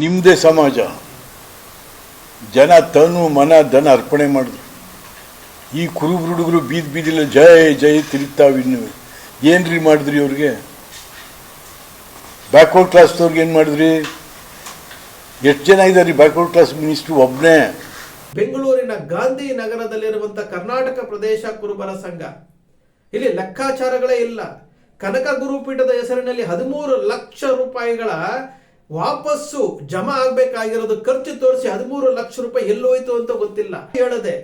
ನಿಮ್ಮದೇ ಸಮಾಜ. ಜನ ತನು ಮನ ಧನ ಅರ್ಪಣೆ ಮಾಡಿದ್ರು. ಈ ಕುರುಬರು ಹುಡುಗರು ಬೀದಿ ಬೀದಿಲ್ಲ ಜಯ ಜಯ ತಿರುಗ್ತಾವ ಇನ್ನು. ಏನ್ರಿ ಮಾಡಿದ್ರಿ ಅವ್ರಿಗೆ? ಬ್ಯಾಕ್ವರ್ಡ್ ಕ್ಲಾಸ್ದವ್ರಿಗೆ ಏನು ಮಾಡಿದ್ರಿ? ಎಷ್ಟು ಜನ ಇದ್ದಾರೆ ಬ್ಯಾಕ್ವರ್ಡ್ ಕ್ಲಾಸ್ ಮಿನಿಸ್ಟ್ರು ಒಬ್ಬನೇ ಬೆಂಗಳೂರಿನ ಗಾಂಧಿ ನಗರದಲ್ಲಿರುವಂತ ಕರ್ನಾಟಕ ಪ್ರದೇಶ ಕುರುಬರ ಸಂಘ. ಇಲ್ಲಿ ಲೆಕ್ಕಾಚಾರಗಳೇ ಇಲ್ಲ. ಕನಕ ಗುರುಪೀಠದ ಹೆಸರಿನಲ್ಲಿ ಹದಿಮೂರು ಲಕ್ಷ ರೂಪಾಯಿಗಳ ವಾಪಸ್ಸು ಜಮಾ ಆಗ್ಬೇಕಾಗಿರೋದು ಖರ್ಚು ತೋರಿಸಿ ಹದಿಮೂರು ಲಕ್ಷ ರೂಪಾಯಿ ಎಲ್ಲೋಯ್ತು ಅಂತ ಗೊತ್ತಿಲ್ಲ. ಹೇಳದೆ,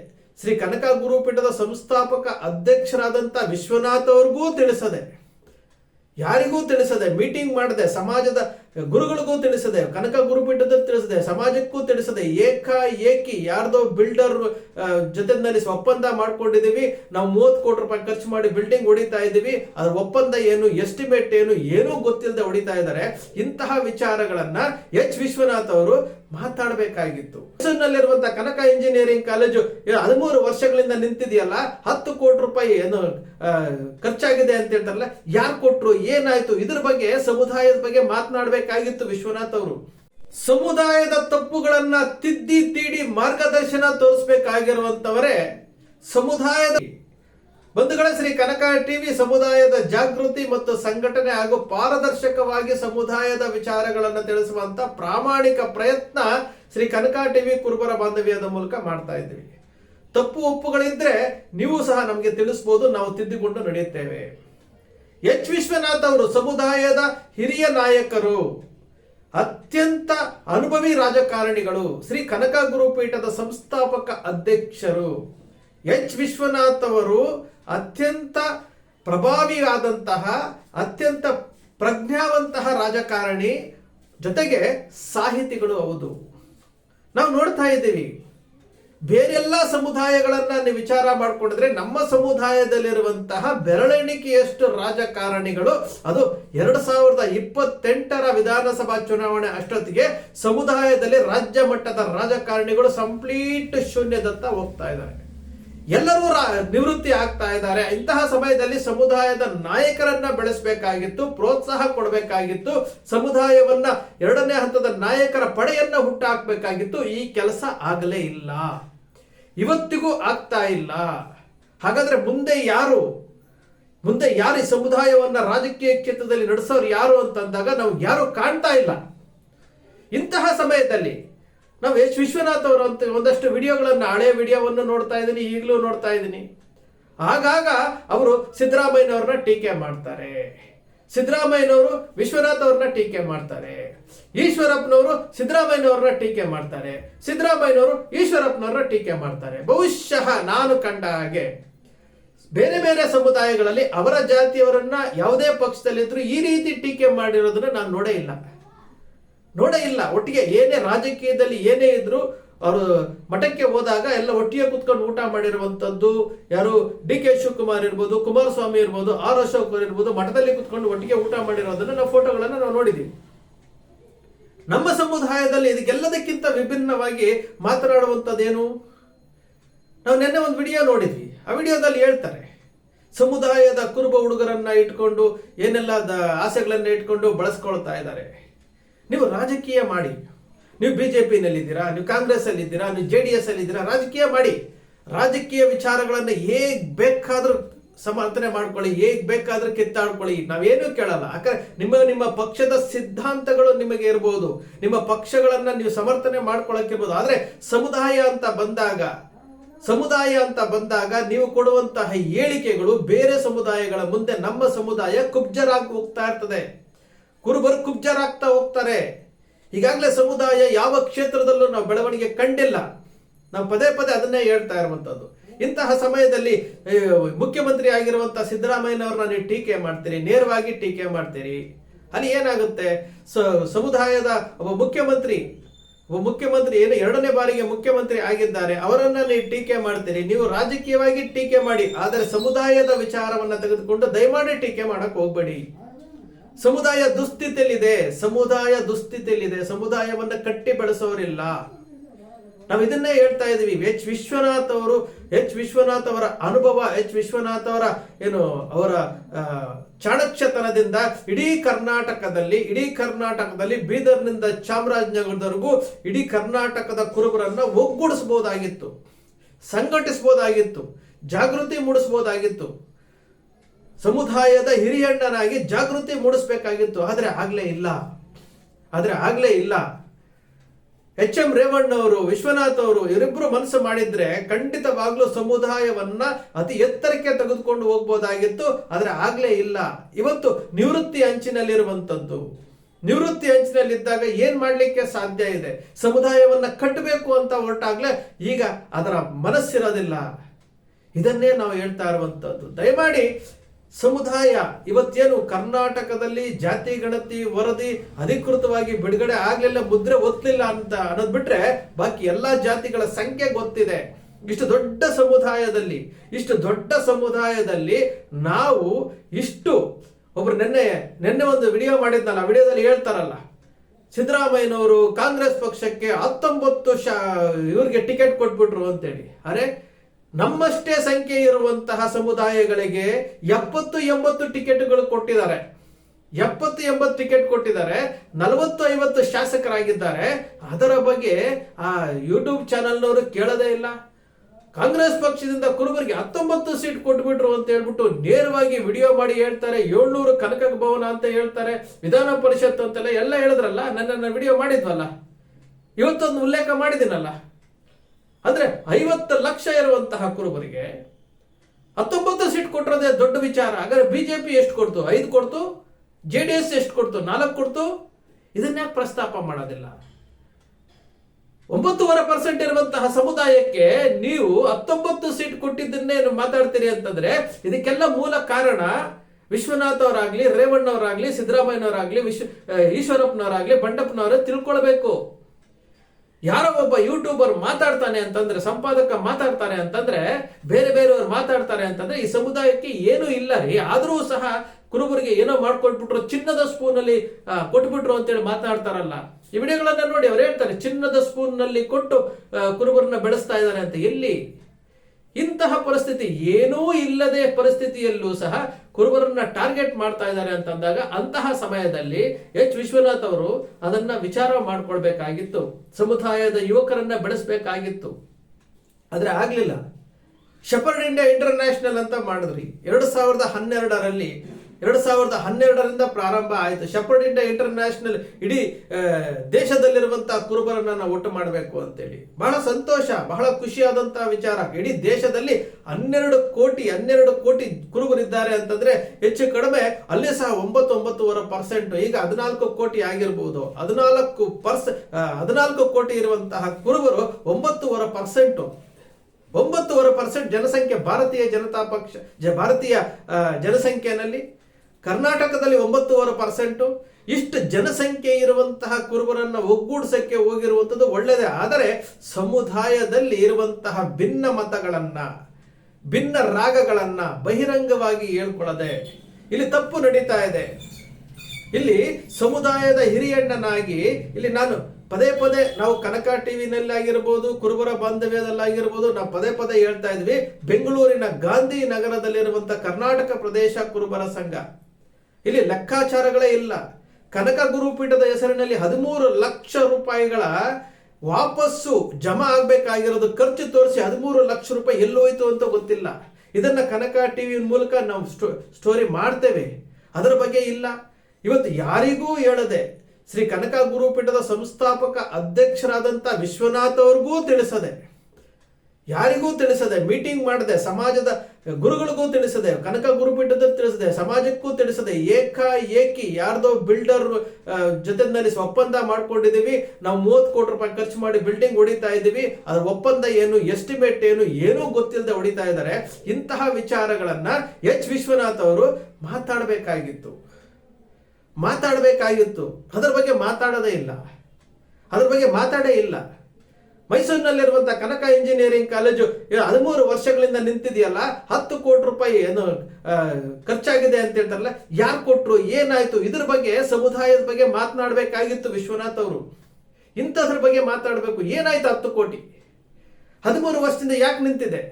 ಶ್ರೀ ಕನಕ ಗುರುಪೀಠದ ಸಂಸ್ಥಾಪಕ ಅಧ್ಯಕ್ಷರಾದಂತ ವಿಶ್ವನಾಥ್ ಅವ್ರಿಗೂ ತಿಳಿಸದೆ, ಯಾರಿಗೂ ತಿಳಿಸದೆ, ಮೀಟಿಂಗ್ ಮಾಡದೆ, ಸಮಾಜದ ಗುರುಗಳಿಗೂ ತಿಳಿಸದೆ, ಕನಕ ಗುರುಪೀಠದ ತಿಳಿಸದೆ, ಸಮಾಜಕ್ಕೂ ತಿಳಿಸದೆ ಏಕ ಏಕಿ ಯಾರ್ದೋ ಬಿಲ್ಡರ್ ಜೊತೆನಲ್ಲಿ ಒಪ್ಪಂದ ಮಾಡ್ಕೊಂಡಿದ್ದೀವಿ ನಾವು ಮೂವತ್ತು ಕೋಟಿ ರೂಪಾಯಿ ಖರ್ಚು ಮಾಡಿ ಬಿಲ್ಡಿಂಗ್ ಹೊಡಿತಾ ಇದ್ದೀವಿ ಅದ್ರ ಒಪ್ಪಂದ ಏನು ಎಸ್ಟಿಮೇಟ್ ಏನು, ಏನೂ ಗೊತ್ತಿಲ್ಲದೆ ಹೊಡಿತಾ ಇದ್ದಾರೆ ಇಂತಹ ವಿಚಾರಗಳನ್ನ ಎಚ್. ವಿಶ್ವನಾಥ್ ಅವರು ಮಾತಾಡಬೇಕಾಗಿತ್ತು. ಮೈಸೂರಿನಲ್ಲಿರುವಂತಹ ಕನಕ ಇಂಜಿನಿಯರಿಂಗ್ ಕಾಲೇಜು ಹದಿಮೂರು ವರ್ಷಗಳಿಂದ ನಿಂತಿದೆಯಲ್ಲ, ಹತ್ತು ಕೋಟಿ ರೂಪಾಯಿ ಏನು ಖರ್ಚಾಗಿದೆ ಅಂತ ಹೇಳ್ತಾರಲ್ಲ, ಯಾರು ಕೊಟ್ರು, ಏನಾಯ್ತು, ಇದ್ರ ಬಗ್ಗೆ, ಸಮುದಾಯದ ಬಗ್ಗೆ ಮಾತನಾಡಬೇಕಾಗಿತ್ತು ವಿಶ್ವನಾಥ್ ಅವರು. ಸಮುದಾಯದ ತಪ್ಪುಗಳನ್ನ ತಿದ್ದಿ ತೀಡಿ ಮಾರ್ಗದರ್ಶನ ತೋರಿಸಬೇಕಾಗಿರುವಂತವರೇ ಸಮುದಾಯದ ಬಂಧುಗಳ, ಶ್ರೀ ಕನಕ ಟಿವಿ ಸಮುದಾಯದ ಜಾಗೃತಿ ಮತ್ತು ಸಂಘಟನೆ ಹಾಗೂ ಪಾರದರ್ಶಕವಾಗಿ ಸಮುದಾಯದ ವಿಚಾರಗಳನ್ನು ತಿಳಿಸುವಂತ ಪ್ರಾಮಾಣಿಕ ಪ್ರಯತ್ನ ಶ್ರೀ ಕನಕ ಟಿವಿ ಕುರುಬರ ಬಾಂಧವ್ಯದ ಮೂಲಕ ಮಾಡ್ತಾ ಇದ್ದೀವಿ. ತಪ್ಪು ಒಪ್ಪುಗಳಿದ್ರೆ ನೀವು ಸಹ ನಮಗೆ ತಿಳಿಸ್ಬೋದು, ನಾವು ತಿದ್ದಿಕೊಂಡು ನಡೆಯುತ್ತೇವೆ. ಎಚ್ ವಿಶ್ವನಾಥ್ ಅವರು ಸಮುದಾಯದ ಹಿರಿಯ ನಾಯಕರು. ಅತ್ಯಂತ ಅನುಭವಿ ರಾಜಕಾರಣಿಗಳು ಶ್ರೀ ಕನಕ ಗುರುಪೀಠದ ಸಂಸ್ಥಾಪಕ ಅಧ್ಯಕ್ಷರು. ಎಚ್ ವಿಶ್ವನಾಥ್ ಅವರು ಅತ್ಯಂತ ಪ್ರಭಾವಿಯಾದಂತಹ, ಅತ್ಯಂತ ಪ್ರಜ್ಞಾವಂತಹ ರಾಜಕಾರಣಿ ಜೊತೆಗೆ ಸಾಹಿತಿಗಳು ಹೌದು. ನಾವು ನೋಡ್ತಾ ಇದ್ದೀವಿ. ಬೇರೆಲ್ಲ ಸಮುದಾಯಗಳನ್ನ ನೀವು ವಿಚಾರ ಮಾಡಿಕೊಂಡ್ರೆ ನಮ್ಮ ಸಮುದಾಯದಲ್ಲಿರುವಂತಹ ಬೆರಳೆಣಿಕೆಯಷ್ಟು ರಾಜಕಾರಣಿಗಳು, ಅದು ಎರಡು ಸಾವಿರದ ಇಪ್ಪತ್ತೆಂಟರ ವಿಧಾನಸಭಾ ಚುನಾವಣೆ ಅಷ್ಟೊತ್ತಿಗೆ ಸಮುದಾಯದಲ್ಲಿ ರಾಜ್ಯ ಮಟ್ಟದ ರಾಜಕಾರಣಿಗಳು ಸಂಪ್ಲೀಟ್ ಶೂನ್ಯದತ್ತ ಹೋಗ್ತಾ ಇದ್ದಾರೆ. ಎಲ್ಲರೂ ನಿವೃತ್ತಿ ಆಗ್ತಾ ಇದ್ದಾರೆ. ಇಂತಹ ಸಮಯದಲ್ಲಿ ಸಮುದಾಯದ ನಾಯಕರನ್ನ ಬೆಳೆಸಬೇಕಾಗಿತ್ತು, ಪ್ರೋತ್ಸಾಹ ಕೊಡಬೇಕಾಗಿತ್ತು, ಸಮುದಾಯವನ್ನ ಎರಡನೇ ಹಂತದ ನಾಯಕರ ಪಡೆಯನ್ನ ಹುಟ್ಟಾಕ್ಬೇಕಾಗಿತ್ತು. ಈ ಕೆಲಸ ಆಗಲೇ ಇಲ್ಲ. ಇವತ್ತಿಗೂ ಆಗ್ತಾ ಇಲ್ಲ. ಹಾಗಾದ್ರೆ ಮುಂದೆ ಯಾರು? ಮುಂದೆ ಯಾರು ಈ ಸಮುದಾಯವನ್ನ ರಾಜಕೀಯ ಕ್ಷೇತ್ರದಲ್ಲಿ ನಡೆಸೋರು ಯಾರು ಅಂತಂದಾಗ ನಾವು ಯಾರು ಕಾಣ್ತಾ ಇಲ್ಲ. ಇಂತಹ ಸಮಯದಲ್ಲಿ ನಾವು ಎಚ್ ವಿಶ್ವನಾಥ್ ಅವರು ಅಂತ ಒಂದಷ್ಟು ವಿಡಿಯೋಗಳನ್ನು, ಹಳೆ ವಿಡಿಯೋವನ್ನು ನೋಡ್ತಾ ಇದ್ದೀನಿ ಈಗಲೂ ನೋಡ್ತಾ ಇದ್ದೀನಿ ಆಗಾಗ ಅವರು ಸಿದ್ದರಾಮಯ್ಯನವ್ರನ್ನ ಟೀಕೆ ಮಾಡ್ತಾರೆ. ಸಿದ್ದರಾಮಯ್ಯನವರು ವಿಶ್ವನಾಥ್ ಅವ್ರನ್ನ ಟೀಕೆ ಮಾಡ್ತಾರೆ. ಈಶ್ವರಪ್ಪನವರು ಸಿದ್ದರಾಮಯ್ಯನವ್ರನ್ನ ಟೀಕೆ ಮಾಡ್ತಾರೆ. ಸಿದ್ದರಾಮಯ್ಯನವರು ಈಶ್ವರಪ್ಪನವ್ರನ್ನ ಟೀಕೆ ಮಾಡ್ತಾರೆ. ಬಹುಶಃ ನಾನು ಕಂಡ ಹಾಗೆ ಬೇರೆ ಬೇರೆ ಸಮುದಾಯಗಳಲ್ಲಿ ಅವರ ಜಾತಿಯವರನ್ನ ಯಾವುದೇ ಪಕ್ಷದಲ್ಲಿದ್ರು ಈ ರೀತಿ ಟೀಕೆ ಮಾಡಿರೋದನ್ನ ನಾನು ನೋಡೇ ಇಲ್ಲ. ನೋಡೇ ಇಲ್ಲ. ಒಟ್ಟಿಗೆ ಏನೇ ರಾಜಕೀಯದಲ್ಲಿ ಏನೇ ಇದ್ರು ಅವರು ಮಠಕ್ಕೆ ಹೋದಾಗ ಎಲ್ಲ ಒಟ್ಟಿಗೆ ಕುತ್ಕೊಂಡು ಊಟ ಮಾಡಿರುವಂಥದ್ದು, ಯಾರು ಡಿ ಕೆ ಶಿವಕುಮಾರ್ ಇರ್ಬೋದು, ಕುಮಾರಸ್ವಾಮಿ ಇರ್ಬೋದು, ಆರ್. ಅಶೋಕ್ ಇರ್ಬೋದು, ಮಠದಲ್ಲಿ ಕುತ್ಕೊಂಡು ಒಟ್ಟಿಗೆ ಊಟ ಮಾಡಿರೋದನ್ನ ನಾವು ಫೋಟೋಗಳನ್ನು ನಾವು ನೋಡಿದ್ದೀವಿ. ನಮ್ಮ ಸಮುದಾಯದಲ್ಲಿ ಇದಕ್ಕೆಲ್ಲದಕ್ಕಿಂತ ವಿಭಿನ್ನವಾಗಿ ಮಾತನಾಡುವಂಥದ್ದೇನು? ನಾವು ನಿನ್ನೆ ಒಂದು ವಿಡಿಯೋ ನೋಡಿದ್ವಿ. ಆ ವಿಡಿಯೋದಲ್ಲಿ ಹೇಳ್ತಾರೆ, ಸಮುದಾಯದ ಕುರುಬ ಹುಡುಗರನ್ನ ಇಟ್ಕೊಂಡು ಏನೆಲ್ಲ ಆಸೆಗಳನ್ನ ಇಟ್ಕೊಂಡು ಬಳಸ್ಕೊಳ್ತಾ ಇದ್ದಾರೆ. ನೀವು ರಾಜಕೀಯ ಮಾಡಿ. ನೀವು ಬಿಜೆಪಿನಲ್ಲಿದ್ದೀರಾ, ನೀವು ಕಾಂಗ್ರೆಸ್ ಅಲ್ಲಿದ್ದೀರಾ ನೀವು ಜೆ ಡಿ ಎಸ್ ಅಲ್ಲಿದ್ದೀರಾ ರಾಜಕೀಯ ಮಾಡಿ. ರಾಜಕೀಯ ವಿಚಾರಗಳನ್ನು ಹೇಗ್ ಬೇಕಾದ್ರೂ ಸಮರ್ಥನೆ ಮಾಡ್ಕೊಳ್ಳಿ, ಹೇಗ್ ಬೇಕಾದ್ರೂ ಕಿತ್ತಾಡ್ಕೊಳ್ಳಿ. ನಾವೇನು ಕೇಳಲ್ಲ. ಯಾಕಂದ್ರೆ ನಿಮ್ಮ ನಿಮ್ಮ ಪಕ್ಷದ ಸಿದ್ಧಾಂತಗಳು ನಿಮಗೆ ಇರ್ಬೋದು. ನಿಮ್ಮ ಪಕ್ಷಗಳನ್ನ ನೀವು ಸಮರ್ಥನೆ ಮಾಡ್ಕೊಳಕ್ಕಿರ್ಬೋದು ಆದ್ರೆ ಸಮುದಾಯ ಅಂತ ಬಂದಾಗ, ಸಮುದಾಯ ಅಂತ ಬಂದಾಗ ನೀವು ಕೊಡುವಂತಹ ಹೇಳಿಕೆಗಳು ಬೇರೆ ಸಮುದಾಯಗಳ ಮುಂದೆ ನಮ್ಮ ಸಮುದಾಯ ಕುಬ್ಜರಾಗಿ ಹೋಗ್ತಾ ಇರ್ತದೆ. ಕುರುಬರು ಕುಬ್ಜರಾಗ್ತಾ ಹೋಗ್ತಾರೆ. ಈಗಾಗಲೇ ಸಮುದಾಯ ಯಾವ ಕ್ಷೇತ್ರದಲ್ಲೂ ನಾವು ಬೆಳವಣಿಗೆ ಕಂಡಿಲ್ಲ. ನಾವು ಪದೇ ಪದೇ ಅದನ್ನೇ ಹೇಳ್ತಾ ಇರುವಂತದ್ದು. ಇಂತಹ ಸಮಯದಲ್ಲಿ ಮುಖ್ಯಮಂತ್ರಿ ಆಗಿರುವಂತಹ ಸಿದ್ದರಾಮಯ್ಯನವ್ರನ್ನ ನೀವು ಟೀಕೆ ಮಾಡ್ತೀರಿ, ನೇರವಾಗಿ ಟೀಕೆ ಮಾಡ್ತೀರಿ. ಅಲ್ಲಿ ಏನಾಗುತ್ತೆ? ಸಮುದಾಯದ ಒಬ್ಬ ಮುಖ್ಯಮಂತ್ರಿ ಒಬ್ಬ ಮುಖ್ಯಮಂತ್ರಿ ಏನು ಎರಡನೇ ಬಾರಿಗೆ ಮುಖ್ಯಮಂತ್ರಿ ಆಗಿದ್ದಾರೆ, ಅವರನ್ನ ನೀವು ಟೀಕೆ ಮಾಡ್ತೀರಿ. ನೀವು ರಾಜಕೀಯವಾಗಿ ಟೀಕೆ ಮಾಡಿ, ಆದರೆ ಸಮುದಾಯದ ವಿಚಾರವನ್ನ ತೆಗೆದುಕೊಂಡು ದಯಮಾಡಿ ಟೀಕೆ ಮಾಡಕ್ ಹೋಗ್ಬೇಡಿ. ಸಮುದಾಯ ದುಸ್ಥಿತಿಯಲ್ಲಿದೆ ಸಮುದಾಯ ದುಸ್ಥಿತಿಯಲ್ಲಿದೆ, ಸಮುದಾಯವನ್ನ ಕಟ್ಟಿ ಬೆಳೆಸೋರಿಲ್ಲ. ನಾವು ಇದನ್ನೇ ಹೇಳ್ತಾ ಇದೀವಿ. ಎಚ್. ವಿಶ್ವನಾಥ್ ಅವರು, ಎಚ್. ವಿಶ್ವನಾಥ್ ಅವರ ಅನುಭವ, ಎಚ್. ವಿಶ್ವನಾಥ್ ಅವರ ಏನು, ಅವರ ಚಾಣಕ್ಷತನದಿಂದ ಇಡೀ ಕರ್ನಾಟಕದಲ್ಲಿ ಇಡೀ ಕರ್ನಾಟಕದಲ್ಲಿ ಬೀದರ್ನಿಂದ ಚಾಮರಾಜನಗರದವರೆಗೂ ಇಡೀ ಕರ್ನಾಟಕದ ಕುರುಬರನ್ನ ಒಗ್ಗೂಡಿಸಬಹುದಾಗಿತ್ತು ಸಂಘಟಿಸಬಹುದಾಗಿತ್ತು ಜಾಗೃತಿ ಮೂಡಿಸಬಹುದಾಗಿತ್ತು ಸಮುದಾಯದ ಹಿರಿಯಣ್ಣನಾಗಿ ಜಾಗೃತಿ ಮೂಡಿಸಬೇಕಾಗಿತ್ತು. ಆದರೆ ಆಗಲೇ ಇಲ್ಲ. ಆದರೆ ಆಗಲೇ ಇಲ್ಲ. ಎಚ್ ಎಂ ರೇವಣ್ಣವರು ವಿಶ್ವನಾಥ್ ಅವರು ಇವರಿಬ್ರು ಮನಸ್ಸು ಮಾಡಿದ್ರೆ ಖಂಡಿತವಾಗ್ಲೂ ಸಮುದಾಯವನ್ನ ಅತಿ ಎತ್ತರಕ್ಕೆ ತೆಗೆದುಕೊಂಡು ಹೋಗ್ಬೋದಾಗಿತ್ತು. ಆದರೆ ಆಗಲೇ ಇಲ್ಲ. ಇವತ್ತು ನಿವೃತ್ತಿ ಅಂಚಿನಲ್ಲಿರುವಂತದ್ದು. ನಿವೃತ್ತಿ ಅಂಚಿನಲ್ಲಿದ್ದಾಗ ಏನ್ ಮಾಡ್ಲಿಕ್ಕೆ ಸಾಧ್ಯ ಇದೆ? ಸಮುದಾಯವನ್ನ ಕಟ್ಟಬೇಕು ಅಂತ ಹೊರಟಾಗ್ಲೇ ಈಗ ಅದರ ಮನಸ್ಸಿರೋದಿಲ್ಲ. ಇದನ್ನೇ ನಾವು ಹೇಳ್ತಾ ಇರುವಂತದ್ದು. ದಯಮಾಡಿ ಸಮುದಾಯ ಇವತ್ತೇನು ಕರ್ನಾಟಕದಲ್ಲಿ ಜಾತಿ ಗಣತಿ ವರದಿ ಅಧಿಕೃತವಾಗಿ ಬಿಡುಗಡೆ ಆಗ್ಲಿಲ್ಲ, ಮುದ್ರೆ ಒತ್ತಲಿಲ್ಲ ಅಂತ ಅನ್ನೋದ್ ಬಿಟ್ರೆ ಬಾಕಿ ಎಲ್ಲಾ ಜಾತಿಗಳ ಸಂಖ್ಯೆ ಗೊತ್ತಿದೆ. ಇಷ್ಟು ದೊಡ್ಡ ಸಮುದಾಯದಲ್ಲಿ, ಇಷ್ಟು ದೊಡ್ಡ ಸಮುದಾಯದಲ್ಲಿ ನಾವು ಇಷ್ಟು, ಒಬ್ರು ನಿನ್ನೆ ನಿನ್ನೆ ಒಂದು ವಿಡಿಯೋ ಮಾಡಿದ್ನಲ್ಲ ವಿಡಿಯೋದಲ್ಲಿ ಹೇಳ್ತಾರಲ್ಲ, ಸಿದ್ದರಾಮಯ್ಯನವರು ಕಾಂಗ್ರೆಸ್ ಪಕ್ಷಕ್ಕೆ ಹತ್ತೊಂಬತ್ತು ಶ, ಇವ್ರಿಗೆ ಟಿಕೆಟ್ ಕೊಟ್ಬಿಟ್ರು ಅಂತೇಳಿ. ಅರೆ ನಮ್ಮಷ್ಟೇ ಸಂಖ್ಯೆ ಇರುವಂತಹ ಸಮುದಾಯಗಳಿಗೆ ಎಪ್ಪತ್ತು ಎಂಬತ್ತು ಟಿಕೆಟ್ಗಳು ಕೊಟ್ಟಿದ್ದಾರೆ. ಎಪ್ಪತ್ತು ಎಂಬತ್ತು ಟಿಕೆಟ್ ಕೊಟ್ಟಿದ್ದಾರೆ, ನಲವತ್ತು ಐವತ್ತು ಶಾಸಕರಾಗಿದ್ದಾರೆ. ಅದರ ಬಗ್ಗೆ ಆ ಯೂಟ್ಯೂಬ್ ಚಾನೆಲ್ನವರು ಕೇಳೋದೇ ಇಲ್ಲ. ಕಾಂಗ್ರೆಸ್ ಪಕ್ಷದಿಂದ ಕುರುಬರಿಗೆ ಹತ್ತೊಂಬತ್ತು ಸೀಟ್ ಕೊಟ್ಬಿಟ್ರು ಅಂತ ಹೇಳ್ಬಿಟ್ಟು ನೇರವಾಗಿ ವಿಡಿಯೋ ಮಾಡಿ ಹೇಳ್ತಾರೆ, ಏಳ್ನೂರು ಕನಕ ಭವನ ಅಂತ ಹೇಳ್ತಾರೆ, ವಿಧಾನ ಪರಿಷತ್ ಅಂತೆಲ್ಲ ಎಲ್ಲ ಹೇಳಿದ್ರಲ್ಲ ನನ್ನ ವಿಡಿಯೋ ಮಾಡಿದ್ವಲ್ಲ? ಇವತ್ತೊಂದು ಉಲ್ಲೇಖ ಮಾಡಿದ್ದೀನಲ್ಲ? ಅಂದ್ರೆ ಐವತ್ತು ಲಕ್ಷ ಇರುವಂತಹ ಕುರುಬರಿಗೆ ಹತ್ತೊಂಬತ್ತು ಸೀಟ್ ಕೊಟ್ಟಿರೋದೇ ದೊಡ್ಡ ವಿಚಾರ. ಹಾಗಾದ್ರೆ ಬಿಜೆಪಿ ಎಷ್ಟು ಕೊಡ್ತು? ಐದು ಕೊಡ್ತು? ಜೆ ಡಿ ಎಸ್ ಎಷ್ಟು ಕೊಡ್ತು? ನಾಲ್ಕು ಕೊಡ್ತು? ಇದನ್ನೇ ಪ್ರಸ್ತಾಪ ಮಾಡೋದಿಲ್ಲ. ಒಂಬತ್ತೂವರೆ ಪರ್ಸೆಂಟ್ ಇರುವಂತಹ ಸಮುದಾಯಕ್ಕೆ ನೀವು ಹತ್ತೊಂಬತ್ತು ಸೀಟ್ ಕೊಟ್ಟಿದ್ದನ್ನೇ ಮಾತಾಡ್ತೀರಿ ಅಂತಂದ್ರೆ ಇದಕ್ಕೆಲ್ಲ ಮೂಲ ಕಾರಣ ವಿಶ್ವನಾಥ್ ಅವರಾಗ್ಲಿ, ರೇವಣ್ಣವರಾಗ್ಲಿ, ಸಿದ್ದರಾಮಯ್ಯನವರಾಗ್ಲಿ ವಿಶ್ವ ಈಶ್ವರಪ್ಪನವರಾಗ್ಲಿ, ಬಂಡಪ್ಪನವರೇ ತಿಳ್ಕೊಳ್ಬೇಕು. ಯೂಟ್ಯೂಬರ್ ಮಾತಾಡ್ತಾನೆ ಅಂತಂದ್ರೆ, ಸಂಪಾದಕ ಮಾತಾಡ್ತಾನೆ ಅಂತಂದ್ರೆ, ಬೇರೆ ಬೇರೆಯವರು ಮಾತಾಡ್ತಾರೆ ಅಂತಂದ್ರೆ, ಈ ಸಮುದಾಯಕ್ಕೆ ಏನೂ ಇಲ್ಲ ರೀ. ಆದ್ರೂ ಸಹ ಕುರುಬರಿಗೆ ಏನೋ ಮಾಡ್ಕೊಟ್ಬಿಟ್ರು, ಚಿನ್ನದ ಸ್ಪೂನ್ ಅಲ್ಲಿ ಕೊಟ್ಬಿಟ್ರು ಅಂತೇಳಿ ಮಾತಾಡ್ತಾರಲ್ಲ. ಈ ವಿಡಿಯೋಗಳನ್ನ ನೋಡಿ ಅವ್ರು ಹೇಳ್ತಾರೆ, ಚಿನ್ನದ ಸ್ಪೂನ್ನಲ್ಲಿ ಕೊಟ್ಟು ಕುರುಬರನ್ನ ಬೆಳೆಸ್ತಾ ಇದ್ದಾರೆ ಅಂತ. ಎಲ್ಲಿ? ಇಂತಹ ಪರಿಸ್ಥಿತಿ ಏನೂ ಇಲ್ಲದೆ ಪರಿಸ್ಥಿತಿಯಲ್ಲೂ ಸಹ ಕುರುಬರನ್ನ ಟಾರ್ಗೆಟ್ ಮಾಡ್ತಾ ಇದ್ದಾರೆ ಅಂತಂದಾಗ ಅಂತಹ ಸಮಯದಲ್ಲಿ ಎಚ್ ವಿಶ್ವನಾಥ್ ಅವರು ಅದನ್ನ ವಿಚಾರ ಮಾಡ್ಕೊಳ್ಬೇಕಾಗಿತ್ತು. ಸಮುದಾಯದ ಯುವಕರನ್ನ ಬೆಳೆಸಬೇಕಾಗಿತ್ತು. ಆದ್ರೆ ಆಗ್ಲಿಲ್ಲ. ಶಪರ್ಡ್ ಇಂಡಿಯಾ ಇಂಟರ್ನ್ಯಾಷನಲ್ ಅಂತ ಮಾಡಿದ್ರಿ. ಎರಡು ಸಾವಿರದ ಹನ್ನೆರಡರಲ್ಲಿ, ಎರಡು ಸಾವಿರದ ಹನ್ನೆರಡರಿಂದ ಪ್ರಾರಂಭ ಆಯಿತು. ಶಪರ್ಡ್ ಇಂಡಿಯಾ ಇಂಟರ್ನ್ಯಾಷನಲ್ ಇಡೀ ದೇಶದಲ್ಲಿರುವಂತಹ ಕುರುಬರನ್ನ ನಾವು ಒಟ್ಟು ಮಾಡಬೇಕು ಅಂತೇಳಿ. ಬಹಳ ಸಂತೋಷ, ಬಹಳ ಖುಷಿಯಾದಂತಹ ವಿಚಾರ. ಇಡೀ ದೇಶದಲ್ಲಿ ಹನ್ನೆರಡು ಕೋಟಿ ಹನ್ನೆರಡು ಕೋಟಿ ಕುರುಬರಿದ್ದಾರೆ ಅಂತಂದ್ರೆ ಹೆಚ್ಚು ಕಡಿಮೆ ಅಲ್ಲಿ ಸಹ ಒಂಬತ್ತು ಒಂಬತ್ತುವರೆ ಪರ್ಸೆಂಟ್ ಈಗ ಹದಿನಾಲ್ಕು ಕೋಟಿ ಆಗಿರ್ಬೋದು. ಹದಿನಾಲ್ಕು ಪರ್ಸ್ ಹದಿನಾಲ್ಕು ಕೋಟಿ ಇರುವಂತಹ ಕುರುಬರು ಒಂಬತ್ತುವರೆ ಪರ್ಸೆಂಟ್ ಒಂಬತ್ತುವರೆ ಪರ್ಸೆಂಟ್ ಜನಸಂಖ್ಯೆ ಭಾರತೀಯ ಜನತಾ ಪಕ್ಷ ಜ- ಭಾರತೀಯ ಆ, ಜನಸಂಖ್ಯೆನಲ್ಲಿ. ಕರ್ನಾಟಕದಲ್ಲಿ ಒಂಬತ್ತುವರೆ ಪರ್ಸೆಂಟು ಇಷ್ಟು ಜನಸಂಖ್ಯೆ ಇರುವಂತಹ ಕುರುಬರನ್ನು ಒಗ್ಗೂಡಿಸಕ್ಕೆ ಹೋಗಿರುವಂಥದ್ದು ಒಳ್ಳೆಯದೇ ಆದರೆ ಸಮುದಾಯದಲ್ಲಿ ಇರುವಂತಹ ಭಿನ್ನ ಮತಗಳನ್ನ ಭಿನ್ನ ರಾಗಗಳನ್ನ ಬಹಿರಂಗವಾಗಿ ಹೇಳ್ಕೊಳ್ಳದೆ ಇಲ್ಲಿ ತಪ್ಪು ನಡೀತಾ ಇದೆ. ಇಲ್ಲಿ ಸಮುದಾಯದ ಹಿರಿಯಣ್ಣನಾಗಿ ಇಲ್ಲಿ ನಾನು ಪದೇ ಪದೇ ನಾವು ಕನಕ ಟಿವಿನಲ್ಲಿ ಆಗಿರ್ಬೋದು, ಕುರುಬರ ಬಾಂಧವ್ಯದಲ್ಲಾಗಿರ್ಬೋದು, ನಾವು ಪದೇ ಪದೇ ಹೇಳ್ತಾ ಇದ್ವಿ. ಬೆಂಗಳೂರಿನ ಗಾಂಧಿ ನಗರದಲ್ಲಿರುವಂತ ಕರ್ನಾಟಕ ಪ್ರದೇಶ ಕುರುಬರ ಸಂಘ. ಇಲ್ಲಿ ಲೆಕ್ಕಾಚಾರಗಳೇ ಇಲ್ಲ. ಕನಕ ಗುರುಪೀಠದ ಹೆಸರಿನಲ್ಲಿ ಹದಿಮೂರು ಲಕ್ಷ ರೂಪಾಯಿಗಳ ವಾಪಸ್ಸು ಜಮಾ ಆಗ್ಬೇಕಾಗಿರೋದು ಖರ್ಚು ತೋರಿಸಿ ಹದಿಮೂರು ಲಕ್ಷ ರೂಪಾಯಿ ಎಲ್ಲೋಯ್ತು ಅಂತ ಗೊತ್ತಿಲ್ಲ. ಇದನ್ನ ಕನಕ ಟಿವಿ ಮೂಲಕ ನಾವು ಸ್ಟೋ, ಸ್ಟೋರಿ ಮಾಡ್ತೇವೆ. ಅದರ ಬಗ್ಗೆ ಇಲ್ಲ. ಇವತ್ತು ಯಾರಿಗೂ ಹೇಳದೆ ಶ್ರೀ ಕನಕ ಗುರುಪೀಠದ ಸಂಸ್ಥಾಪಕ ಅಧ್ಯಕ್ಷರಾದಂಥ ವಿಶ್ವನಾಥ್ ಅವ್ರಿಗೂ ತಿಳಿಸದೆ. ಯಾರಿಗೂ ತಿಳಿಸದೆ ಮೀಟಿಂಗ್ ಮಾಡದೆ, ಸಮಾಜದ ಗುರುಗಳಿಗೂ ತಿಳಿಸದೆ, ಕನಕ ಗುರುಪೀಠದ ತಿಳಿಸದೆ, ಸಮಾಜಕ್ಕೂ ತಿಳಿಸದೆ ಏಕ ಏಕಿ ಯಾರ್ದೋ ಬಿಲ್ಡರ್ ಜೊತೆನಲ್ಲಿ ಒಪ್ಪಂದ ಮಾಡ್ಕೊಂಡಿದೀವಿ ನಾವು ಮೂವತ್ತು ಕೋಟಿ ರೂಪಾಯಿ ಖರ್ಚು ಮಾಡಿ ಬಿಲ್ಡಿಂಗ್ ಹೊಡಿತಾ ಇದ್ದೀವಿ, ಅದ್ರ ಒಪ್ಪಂದ ಏನು ಎಸ್ಟಿಮೇಟ್ ಏನು, ಏನೂ ಗೊತ್ತಿಲ್ಲದೆ ಹೊಡಿತಾ ಇದ್ದಾರೆ. ಇಂತಹ ವಿಚಾರಗಳನ್ನ ಎಚ್. ವಿಶ್ವನಾಥ್ ಅವರು ಮಾತಾಡಬೇಕಾಗಿತ್ತು. ಮಾತಾಡಬೇಕಾಗಿತ್ತು. ಅದರ ಬಗ್ಗೆ ಮಾತಾಡೋದೇ ಇಲ್ಲ. ಅದ್ರ ಬಗ್ಗೆ ಮಾತಾಡೇ ಇಲ್ಲ. ಮೈಸೂರಿನಲ್ಲಿರುವಂತಹ ಕನಕ ಇಂಜಿನಿಯರಿಂಗ್ ಕಾಲೇಜು ಹದಿಮೂರು ವರ್ಷಗಳಿಂದ ನಿಂತಿದೆಯಲ್ಲ, ಹತ್ತು ಕೋಟಿ ರೂಪಾಯಿ ಏನು ಖರ್ಚಾಗಿದೆ ಅಂತ ಹೇಳ್ತಾರಲ್ಲ, ಯಾರು ಕೊಟ್ಟರು ಏನಾಯ್ತು? ಇದ್ರ ಬಗ್ಗೆ ಸಮುದಾಯದ ಬಗ್ಗೆ ಮಾತನಾಡಬೇಕಾಗಿತ್ತು ವಿಶ್ವನಾಥ್ ಅವರು. ಇಂಥದ್ರ ಬಗ್ಗೆ ಮಾತಾಡಬೇಕು ಏನಾಯ್ತು ಹತ್ತು ಕೋಟಿ? ಹದಿಮೂರು ವರ್ಷದಿಂದ ಯಾಕೆ ನಿಂತಿದೆ?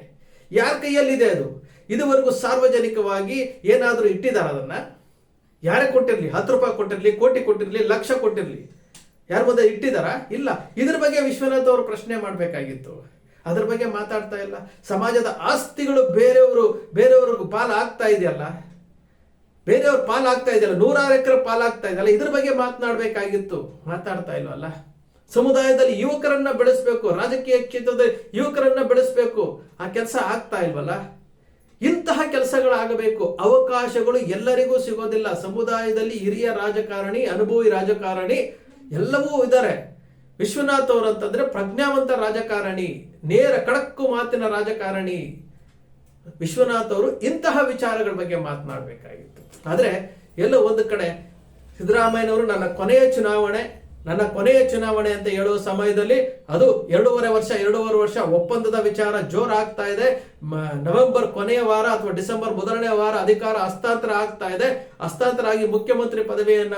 ಯಾರ ಕೈಯಲ್ಲಿದೆ ಅದು? ಇದುವರೆಗೂ ಸಾರ್ವಜನಿಕವಾಗಿ ಏನಾದರೂ ಇಟ್ಟಿದ್ದಾರೆ ಅದನ್ನ? ಯಾರೇ ಕೊಟ್ಟಿರಲಿ, ಹತ್ತು ರೂಪಾಯಿ ಕೊಟ್ಟಿರಲಿ, ಕೋಟಿ ಕೊಟ್ಟಿರಲಿ, ಲಕ್ಷ ಕೊಟ್ಟಿರಲಿ. ಯಾರ ಮುಂದೆ ಇಟ್ಟಿದಾರ? ಇಲ್ಲ. ಇದ್ರ ಬಗ್ಗೆ ವಿಶ್ವನಾಥ್ ಅವರು ಪ್ರಶ್ನೆ ಮಾಡಬೇಕಾಗಿತ್ತು. ಅದ್ರ ಬಗ್ಗೆ ಮಾತಾಡ್ತಾ ಇಲ್ಲ. ಸಮಾಜದ ಆಸ್ತಿಗಳು ಬೇರೆಯವರು, ಬೇರೆಯವ್ರಿಗೂ ಪಾಲು ಆಗ್ತಾ ಇದೆಯಲ್ಲ? ಬೇರೆಯವ್ರ ಪಾಲಾಗ್ತಾ ಇದೆಯಲ್ಲ? ನೂರಾರು ಎಕರೆ ಪಾಲಾಗ್ತಾ ಇದೆಯಲ್ಲ? ಇದ್ರ ಬಗ್ಗೆ ಮಾತನಾಡಬೇಕಾಗಿತ್ತು. ಮಾತಾಡ್ತಾ ಇಲ್ವಲ್ಲ? ಸಮುದಾಯದಲ್ಲಿ ಯುವಕರನ್ನ ಬೆಳೆಸಬೇಕು, ರಾಜಕೀಯ ಕ್ಷೇತ್ರದಲ್ಲಿ ಯುವಕರನ್ನ ಬೆಳೆಸಬೇಕು. ಆ ಕೆಲಸ ಆಗ್ತಾ ಇಲ್ವಲ್ಲ? ಇಂತಹ ಕೆಲಸಗಳಾಗಬೇಕು. ಅವಕಾಶಗಳು ಎಲ್ಲರಿಗೂ ಸಿಗೋದಿಲ್ಲ. ಸಮುದಾಯದಲ್ಲಿ ಹಿರಿಯ ರಾಜಕಾರಣಿ, ಅನುಭವಿ ರಾಜಕಾರಣಿ ಎಲ್ಲವೂ ಇದ್ದಾರೆ. ವಿಶ್ವನಾಥ್ ಅವರಂತಂದ್ರೆ ಪ್ರಜ್ಞಾವಂತ ರಾಜಕಾರಣಿ, ನೇರ ಕಡಕ್ಕು ಮಾತಿನ ರಾಜಕಾರಣಿ. ವಿಶ್ವನಾಥ್ ಅವರು ಇಂತಹ ವಿಚಾರಗಳ ಬಗ್ಗೆ ಮಾತನಾಡಬೇಕಾಗಿತ್ತು. ಆದರೆ ಎಲ್ಲೋ ಒಂದು ಕಡೆ ಸಿದ್ದರಾಮಯ್ಯನವರು ನನ್ನ ಕೊನೆಯ ಚುನಾವಣೆ ನನ್ನ ಕೊನೆಯ ಚುನಾವಣೆ ಅಂತ ಹೇಳುವ ಸಮಯದಲ್ಲಿ ಅದು ಎರಡೂವರೆ ವರ್ಷ ಎರಡೂವರೆ ವರ್ಷ ಒಪ್ಪಂದದ ವಿಚಾರ ಜೋರಾಗ್ತಾ ಇದೆ. ನವೆಂಬರ್ ಕೊನೆಯ ವಾರ ಅಥವಾ ಡಿಸೆಂಬರ್ ಮೊದಲನೇ ವಾರ ಅಧಿಕಾರ ಹಸ್ತಾಂತರ ಆಗ್ತಾ ಇದೆ. ಹಸ್ತಾಂತರ ಆಗಿ ಮುಖ್ಯಮಂತ್ರಿ ಪದವಿಯನ್ನ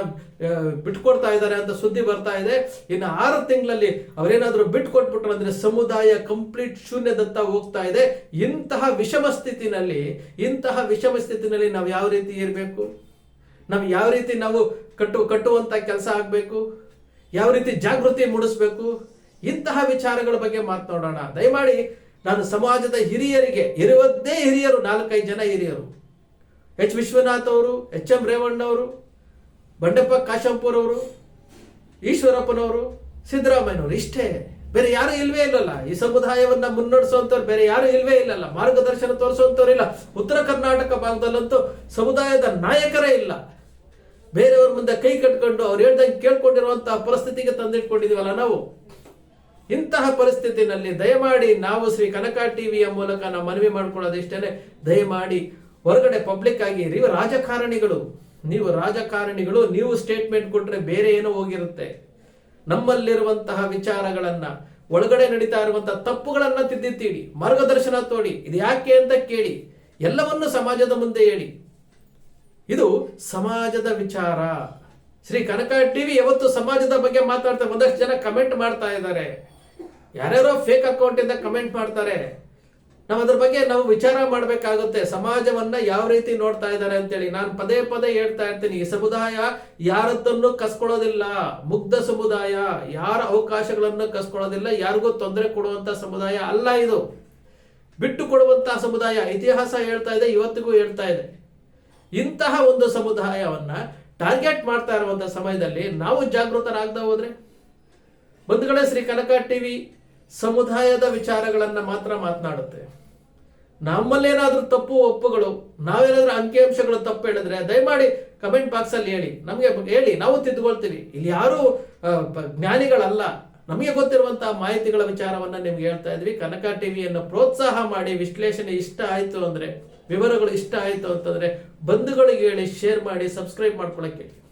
ಬಿಟ್ಕೊಡ್ತಾ ಇದ್ದಾರೆ ಅಂತ ಸುದ್ದಿ ಬರ್ತಾ ಇದೆ. ಇನ್ನು ಆರು ತಿಂಗಳಲ್ಲಿ ಅವರೇನಾದ್ರೂ ಬಿಟ್ಕೊಟ್ಬಿಟ್ರು ಅಂದ್ರೆ ಸಮುದಾಯ ಕಂಪ್ಲೀಟ್ ಶೂನ್ಯದತ್ತ ಹೋಗ್ತಾ ಇದೆ. ಇಂತಹ ವಿಷಮ ಸ್ಥಿತಿನಲ್ಲಿ, ಇಂತಹ ವಿಷಮ ಸ್ಥಿತಿನಲ್ಲಿ ನಾವು ಯಾವ ರೀತಿ ಇರಬೇಕು? ನಾವು ಯಾವ ರೀತಿ ನಾವು ಕಟ್ಟು, ಕಟ್ಟುವಂತ ಕೆಲಸ ಆಗಬೇಕು? ಯಾವ ರೀತಿ ಜಾಗೃತಿ ಮೂಡಿಸ್ಬೇಕು? ಇಂತಹ ವಿಚಾರಗಳ ಬಗ್ಗೆ ಮಾತನಾಡೋಣ. ದಯಮಾಡಿ ನಾನು ಸಮಾಜದ ಹಿರಿಯರಿಗೆ ಇರುವದ್ದೇ ಹಿರಿಯರು, ನಾಲ್ಕೈದು ಜನ ಹಿರಿಯರು, ಎಚ್. ವಿಶ್ವನಾಥ್ ಅವರು, ಎಚ್. ಎಂ. ರೇವಣ್ಣವರು ಬಂಡಪ್ಪ ಕಾಶಂಪುರ್ ಅವರು, ಈಶ್ವರಪ್ಪನವರು, ಸಿದ್ದರಾಮಯ್ಯನವರು, ಇಷ್ಟೇ. ಬೇರೆ ಯಾರು ಇಲ್ವೇ ಇಲ್ಲಲ್ಲ. ಈ ಸಮುದಾಯವನ್ನ ಮುನ್ನಡೆಸುವಂತವ್ರು ಬೇರೆ ಯಾರು ಇಲ್ವೇ ಇಲ್ಲಲ್ಲ. ಮಾರ್ಗದರ್ಶನ ತೋರಿಸುವಂತವ್ರು ಇಲ್ಲ. ಉತ್ತರ ಕರ್ನಾಟಕ ಭಾಗದಲ್ಲಂತೂ ಸಮುದಾಯದ ನಾಯಕರೇ ಇಲ್ಲ. ಬೇರೆಯವ್ರ ಮುಂದೆ ಕೈ ಕಟ್ಕೊಂಡು ಅವ್ರು ಹೇಳ್ದಂಗೆ ಕೇಳ್ಕೊಂಡಿರುವಂತಹ ಪರಿಸ್ಥಿತಿಗೆ ತಂದಿಟ್ಕೊಂಡಿದೀವಲ್ಲ ನಾವು? ಇಂತಹ ಪರಿಸ್ಥಿತಿನಲ್ಲಿ ದಯಮಾಡಿ ನಾವು ಶ್ರೀ ಕನಕ ಟಿವಿಯ ಮೂಲಕ ನಾವು ಮನವಿ ಮಾಡ್ಕೊಳ್ಳೋದಿಷ್ಟೇನೆ ದಯಮಾಡಿ ಹೊರಗಡೆ ಪಬ್ಲಿಕ್ ಆಗಿ ನೀವು ರಾಜಕಾರಣಿಗಳು ನೀವು ರಾಜಕಾರಣಿಗಳು, ನೀವು ಸ್ಟೇಟ್ಮೆಂಟ್ ಕೊಟ್ರೆ ಬೇರೆ ಏನೋ ಹೋಗಿರುತ್ತೆ. ನಮ್ಮಲ್ಲಿರುವಂತಹ ವಿಚಾರಗಳನ್ನ, ಒಳಗಡೆ ನಡೀತಾ ಇರುವಂತಹ ತಪ್ಪುಗಳನ್ನ ತಿದ್ದಿತ್ತೀಡಿ ಮಾರ್ಗದರ್ಶನ ತೋಡಿ, ಇದು ಯಾಕೆ ಅಂತ ಕೇಳಿ, ಎಲ್ಲವನ್ನು ಸಮಾಜದ ಮುಂದೆ ಹೇಳಿ. ಇದು ಸಮಾಜದ ವಿಚಾರ. ಶ್ರೀ ಕನಕ ಟಿವಿ ಯಾವತ್ತು ಸಮಾಜದ ಬಗ್ಗೆ ಮಾತಾಡ್ತಾರೆ ಒಂದಷ್ಟು ಜನ ಕಮೆಂಟ್ ಮಾಡ್ತಾ ಇದ್ದಾರೆ. ಯಾರ್ಯಾರೋ ಫೇಕ್ ಅಕೌಂಟ್ ಇಂದ ಕಮೆಂಟ್ ಮಾಡ್ತಾರೆ. ನಾವು ಅದ್ರ ಬಗ್ಗೆ ನಾವು ವಿಚಾರ ಮಾಡಬೇಕಾಗುತ್ತೆ. ಸಮಾಜವನ್ನ ಯಾವ ರೀತಿ ನೋಡ್ತಾ ಇದ್ದಾರೆ ಅಂತೇಳಿ ನಾನು ಪದೇ ಪದೇ ಹೇಳ್ತಾ ಇರ್ತೀನಿ. ಈ ಸಮುದಾಯ ಯಾರದ್ದನ್ನು ಕಸ್ಕೊಳ್ಳೋದಿಲ್ಲ. ಮುಗ್ಧ ಸಮುದಾಯ, ಯಾರ ಅವಕಾಶಗಳನ್ನು ಕಸ್ಕೊಳ್ಳೋದಿಲ್ಲ. ಯಾರಿಗೂ ತೊಂದರೆ ಕೊಡುವಂತ ಸಮುದಾಯ ಅಲ್ಲ ಇದು. ಬಿಟ್ಟು ಕೊಡುವಂತಹ ಸಮುದಾಯ ಇತಿಹಾಸ ಹೇಳ್ತಾ ಇದೆ, ಇವತ್ತಿಗೂ ಹೇಳ್ತಾ ಇದೆ. ಇಂತಹ ಒಂದು ಸಮುದಾಯವನ್ನ ಟಾರ್ಗೆಟ್ ಮಾಡ್ತಾ ಇರುವಂತಹ ಸಮಯದಲ್ಲಿ ನಾವು ಜಾಗೃತರಾಗದ ಹೋದ್ರೆ? ಬಂಧುಗಳೇ ಶ್ರೀ ಕನಕ ಟಿವಿ ಸಮುದಾಯದ ವಿಚಾರಗಳನ್ನ ಮಾತ್ರ ಮಾತನಾಡುತ್ತೆ. ನಮ್ಮಲ್ಲೇನಾದ್ರೂ ತಪ್ಪು ಒಪ್ಪುಗಳು, ನಾವೇನಾದ್ರೂ ಅಂಕಿಅಂಶಗಳು ತಪ್ಪು ಹೇಳಿದ್ರೆ ದಯಮಾಡಿ ಕಮೆಂಟ್ ಬಾಕ್ಸ್ ಅಲ್ಲಿ ಹೇಳಿ. ನಮಗೆ ಹೇಳಿ, ನಾವು ತಿದ್ದುಕೊಳ್ತೀವಿ. ಇಲ್ಲಿ ಯಾರು ಜ್ಞಾನಿಗಳಲ್ಲ. ನಮಗೆ ಗೊತ್ತಿರುವಂತಹ ಮಾಹಿತಿಗಳ ವಿಚಾರವನ್ನ ನಿಮ್ಗೆ ಹೇಳ್ತಾ ಇದ್ವಿ. ಕನಕ ಟಿವಿಯನ್ನು ಪ್ರೋತ್ಸಾಹ ಮಾಡಿ, ವಿಶ್ಲೇಷಣೆ ಇಷ್ಟ ಆಯ್ತು ಅಂದ್ರೆ ವಿವರಗಳು ಇಷ್ಟ ಆಯಿತು ಅಂತಂದರೆ ಬಂಧುಗಳಿಗೆ ಹೇಳಿ ಶೇರ್ ಮಾಡಿ ಸಬ್ಸ್ಕ್ರೈಬ್ ಮಾಡ್ಕೊಳಕ್ಕೆ ಹೇಳಿ